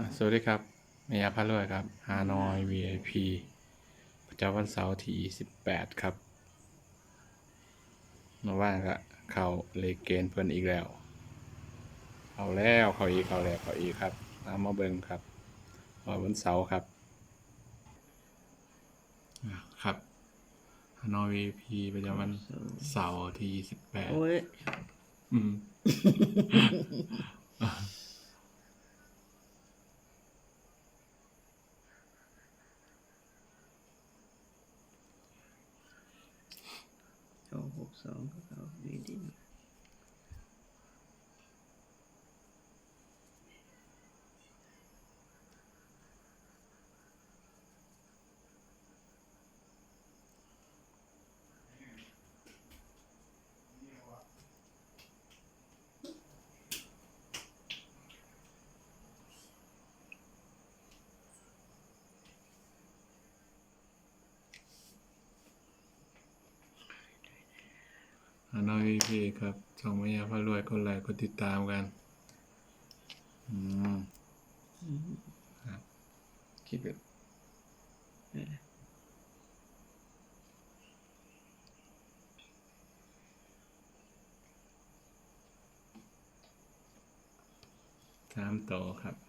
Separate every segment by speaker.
Speaker 1: อะสวัสดีครับเมียพระรวยครับฮานอย VIP ประจำวันเสาร์ที่18 ครับมาว่างก็เข้าเลขเกณฑ์เพิ่นอีกแล้วเข้าแล้วเข้าอีกเข้าแล้วเข้าอีกครับเอามาเบิ่งครับวันเสาร์ครับอะครับฮานอย VIP ประจำวันเสาร์ที่18
Speaker 2: โอ้ย
Speaker 1: อืม
Speaker 2: สองห องก็เอาดีดี
Speaker 1: ฮานอย VIP ครับช่องเมียพระรวยกดไลค์กดติดตามกัน อืมครับคิดแบบสามโตวครับ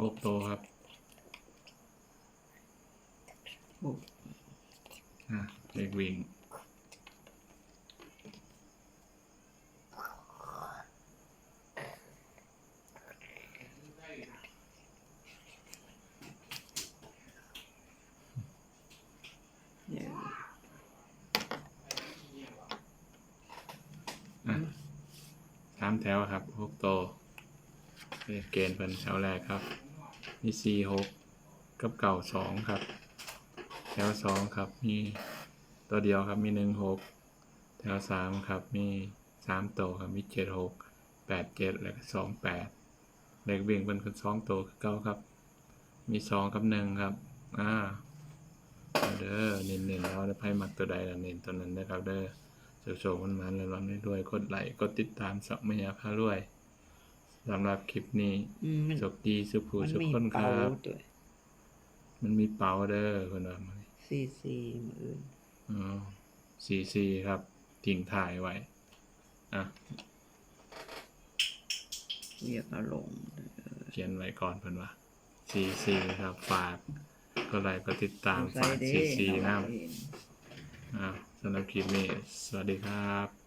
Speaker 1: หกโตวครับ
Speaker 2: อ้
Speaker 1: อะเด็กวิ่ง
Speaker 2: เนี่ย
Speaker 1: อะสามแถวครับหกโตวเลขเกณฑ์เป็นแถวแรกครับ มีสี่หกกับเก่าสองครับ แถวสองครับ มีตัวเดียวครับ มีหนึ่งหกแถวสามครับ มีสามโตวครับ มีเจ็ดหกแปดเจ็ดแล้วก็สองแปดเลขวิ่ยงเป็นคนสองโตวคือเก้าครับ มีสองกับหนึ่งครับ อ่า เด้อ เน้นๆแล้วไพ่มักตัวใดล่ะเน้นตัวนั้นนะครับ เด้อโชว์มันมันๆแล้วร้อนได้ด้วยกดไลค์กดติดตามสักมายาพารวย สำหรับคลิปนี้
Speaker 2: อืมมัน
Speaker 1: สุขดีสุขผู้
Speaker 2: มัน
Speaker 1: สุข
Speaker 2: มี
Speaker 1: คนค
Speaker 2: เป่า
Speaker 1: รับ
Speaker 2: ด้วย
Speaker 1: มันมีเป๋าเด้อคนว่ามา
Speaker 2: สี่สี่มืออื่น
Speaker 1: อ๋อซีซีครับทิ้งถ่ายไว้ อะ
Speaker 2: เรียกเอาลง
Speaker 1: เขียนไว้ก่อนเพิ่นว่าซีซีครับ ฝากก็ไลค์ก็ติดตาม
Speaker 2: ใส่
Speaker 1: ฝาก
Speaker 2: เด้
Speaker 1: ซีซี
Speaker 2: เอา
Speaker 1: นะ
Speaker 2: ไว้เห็น
Speaker 1: อ่าสำหรับคลิปนี้ สวัสดีครับ